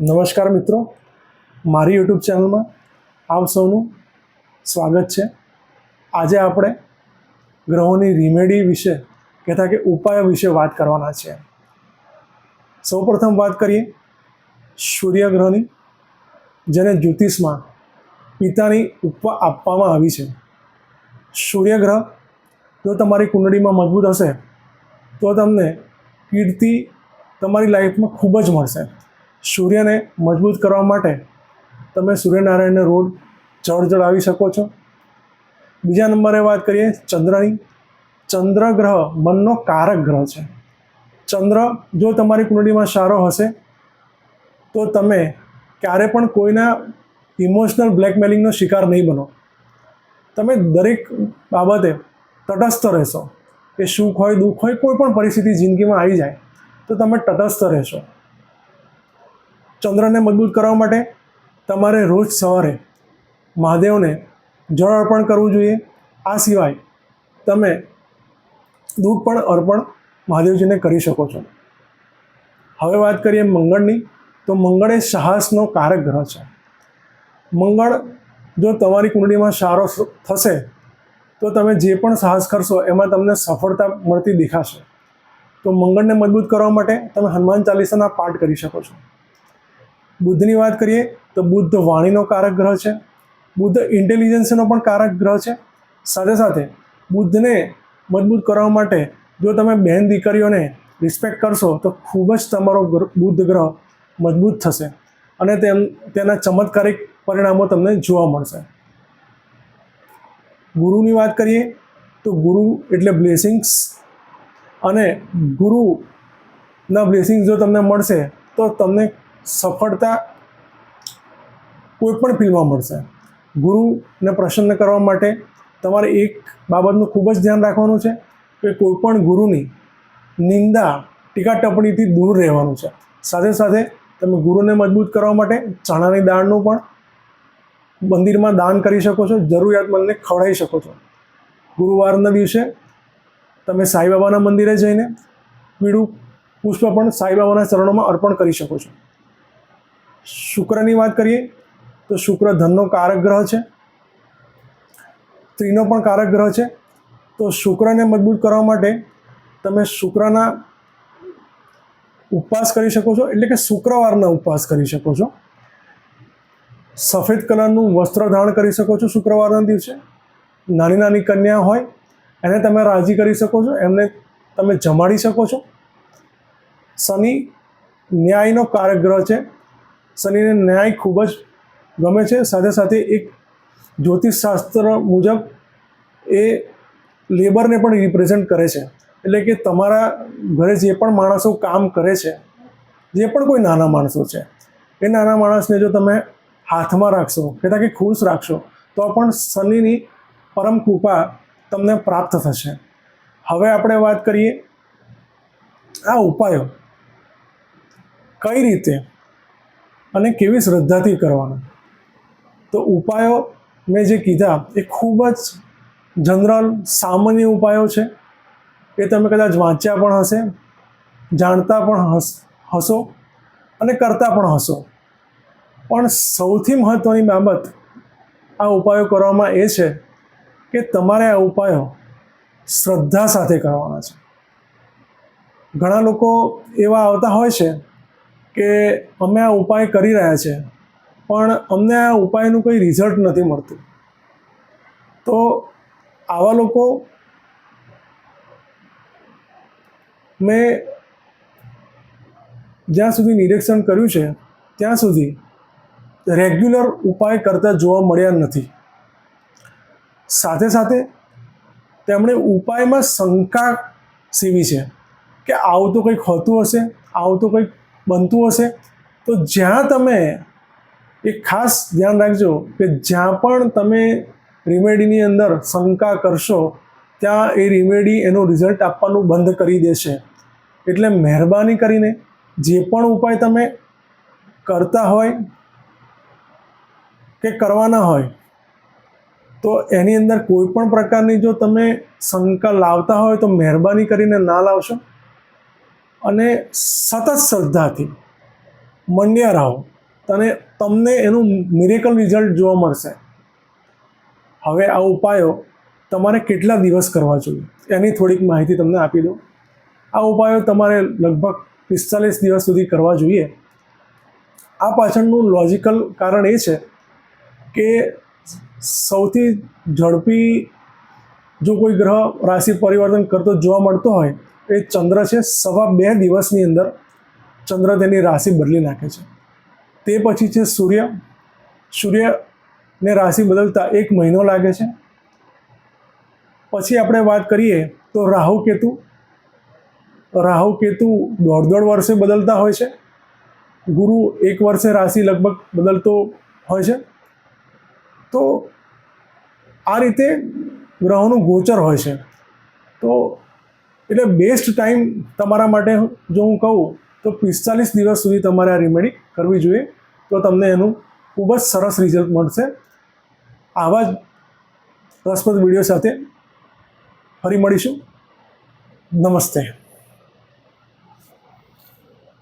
નમસ્કાર મિત્રો. મારી યુટ્યુબ ચેનલમાં આપ સૌનું સ્વાગત છે. આજે આપણે ગ્રહોની રિમેડી વિશે કહેતા કે ઉપાયો વિશે વાત કરવાના છે. સૌપ્રથમ વાત કરીએ સૂર્યગ્રહની, જેને જ્યોતિષમાં પિતાની ઉપવા આપવામાં આવી છે. સૂર્યગ્રહ જો તમારી કુંડળીમાં મજબૂત હશે, તો તમને કીર્તિ તમારી લાઈફમાં ખૂબ જ મળશે. સૂર્યને મજબૂત કરવા માટે તમે સૂર્યનારાયણને રોડ જળ આવી શકો છો. બીજા નંબરે વાત કરીએ ચંદ્રની. ચંદ્ર ગ્રહ મનનો કારક ગ્રહ છે. ચંદ્ર જો તમારી કુંડળીમાં સારો હશે, તો તમે ક્યારે પણ કોઈના ઇમોશનલ બ્લેકમેલિંગનો શિકાર નહીં બનો. તમે દરેક બાબતે તટસ્થ રહેશો. કે સુખ હોય, દુઃખ હોય, કોઈ પણ પરિસ્થિતિ જિંદગીમાં આવી જાય, તો તમે તટસ્થ રહેશો. ચંદ્રને મજબૂત કરવા માટે તમારે રોજ સવારે મહાદેવને જળ અર્પણ કરવું જોઈએ. આ સિવાય તમે દૂધ પણ અર્પણ મહાદેવજીને કરી શકો છો. હવે વાત કરીએ મંગળની, તો મંગળ એ સાહસનો કારક ગ્રહ છે. મંગળ જો તમારી કુંડળીમાં સારો થશે, તો તમે જે પણ સાહસ કરશો એમાં તમને સફળતા મળતી દેખાશે. તો મંગળને મજબૂત કરવા માટે તમે હનુમાન ચાલીસાના પાઠ કરી શકો છો. બુદ્ધની વાત કરીએ તો બુદ્ધ વાણીનો કારક ગ્રહ છે, બુદ્ધ ઇન્ટેલિજન્સનો પણ કારક ગ્રહ છે. સાથે સાથે બુદ્ધને મજબૂત કરવા માટે જો તમે બહેન દીકરીઓને રિસ્પેક્ટ કરશો તો ખૂબ જ તમારો બુદ્ધ ગ્રહ મજબૂત થશે અને તેમ, તેના ચમત્કારિક પરિણામો તમને જોવા મળશે. ગુરુની વાત કરીએ તો ગુરુ એટલે બ્લેસિંગ્સ અને ગુરુના બ્લેસિંગ્સ જો તમને મળશે તો તમને સફળતા કોઈ પણ ફિલ્ડમાં મળશે. ગુરુને પ્રસન્ન કરવા માટે તમારે એક બાબતનું ખૂબ જ ધ્યાન રાખવાનું છે કે કોઈપણ ગુરુની નિંદા ટીકા ટપણીથી દૂર રહેવાનું છે. સાથે સાથે તમે ગુરુને મજબૂત કરવા માટે ચણાની દાળનું પણ મંદિરમાં દાન કરી શકો છો જરૂરિયાતમંદને ખવડાવી શકો છો. ગુરુવારના દિવસે તમે સાંઈબાબાના મંદિરે જઈને પીળું પુષ્પ પણ સાંઈબાબાના ચરણોમાં અર્પણ કરી શકો છો. શુક્રની વાત કરીએ, તો શુક્ર ધનનો કારક ગ્રહ છે, સ્ત્રીનો પણ કારક ગ્રહ છે, તો શુક્રને મજબૂત કરવા માટે તમે શુક્રના ઉપવાસ કરી શકો છો, એટલે કે શુક્રવારના ઉપવાસ કરી શકો છો. સફેદ કલરનું વસ્ત્ર ધારણ કરી શકો છો શુક્રવારના દિવસે. નાની નાની કન્યા હોય, એને તમે રાજી કરી શકો છો, એમને તમે જમાડી શકો છો. શનિ ન્યાયનો કારક ગ્રહ છે શનિને ન્યાય ખૂબ જ ગમે છે. સાથે સાથે એક જ્યોતિષશાસ્ત્ર મુજબ એ લેબરને પણ રિપ્રેઝેન્ટ કરે છે. એટલે કે તમારા ઘરે જે પણ માણસો કામ કરે છે, જે પણ કોઈ નાના માણસો છે, એ નાના માણસને જો તમે હાથમાં રાખશો કે તાકે ખુશ રાખશો, તો પણ શનિની પરમ કૃપા તમને પ્રાપ્ત થશે. હવે આપણે વાત કરીએ આ ઉપાયો. કઈ રીતે? અને કેવી શ્રદ્ધાથી કરવાનું. તો ઉપાયો મેં જે કીધા એ ખૂબ જ જનરલ સામાન્ય ઉપાયો છે. એ તમે કદાચ વાંચ્યા પણ હશે, જાણતા પણ હશો અને કરતા પણ હશો. પણ સૌથી મહત્ત્વની બાબત આ ઉપાયો કરવામાં એ છે કે તમારે આ ઉપાયો શ્રદ્ધા સાથે કરવાના છે. ઘણા લોકો એવા આવતા હોય છે કે અમે આ ઉપાય કરી રહ્યા છે, પણ અમને આ ઉપાયનું કંઈ રિઝલ્ટ નથી મળતું. તો આવા લોકો મેં જ્યાં સુધી નિરીક્ષણ કર્યું છે, ત્યાં સુધી રેગ્યુલર ઉપાય કરતા જોવા મળ્યા નથી. સાથે સાથે તેમણે ઉપાયમાં શંકા સીવી છે કે આવું તો કંઈક હોતું હશે, આવું તો કંઈક બનતું હશે? તો જ્યાં તમે એ ખાસ ધ્યાન રાખજો કે જ્યાં પણ તમે રિમેડીની અંદર શંકા કરશો, ત્યાં એ રિમેડી એનું રિઝલ્ટ આપવાનું બંધ કરી દેશે. એટલે મહેરબાની કરીને જે પણ ઉપાય તમે કરતા હોય કે કરવાના હોય, તો એની અંદર કોઈ પણ પ્રકારની જો તમે શંકા લાવતા હોય તો મહેરબાની કરીને ના લાવશો. અને સતત શ્રદ્ધાથી મંડ્યા રહો. તને તમને એનું મિરેકલ રિઝલ્ટ જોવા મળશે. હવે આ ઉપાયો તમારે કેટલા દિવસ કરવા જોઈએ? એની થોડીક માહિતી તમને આપી દઉં. આ ઉપાયો તમારે લગભગ પિસ્તાલીસ દિવસ સુધી કરવા જોઈએ. આ પાછળનું લોજિકલ કારણ એ છે કે સૌથી ઝડપી જો કોઈ ગ્રહ રાશિ પરિવર્તન કરતો જોવા મળતો હોય એ ચંદ્ર છે, સવા બે દિવસની અંદર ચંદ્ર તેની રાશિ બદલી નાખે છે. તે પછી છે સૂર્ય. સૂર્યને રાશિ બદલતા એક મહિનો લાગે છે. પછી આપણે વાત કરીએ તો રાહુ કેતુ. રાહુ કેતુ દોઢ દોઢ વર્ષે બદલતા હોય છે. ગુરુ એક વર્ષે રાશિ લગભગ બદલતો હોય છે. તો આ રીતે ગ્રહોનું ગોચર હોય છે. તો એટલે બેસ્ટ ટાઈમ તમારા માટે જો હું કહું, તો પિસ્તાલીસ દિવસ સુધી તમારે આ રેમેડી કરવી જોઈએ, તો તમને એનું ખૂબ જ સરસ રિઝલ્ટ મળશે. આવા જ રસપ્રદ વીડિયો સાથે ફરી મળીશું. નમસ્તે.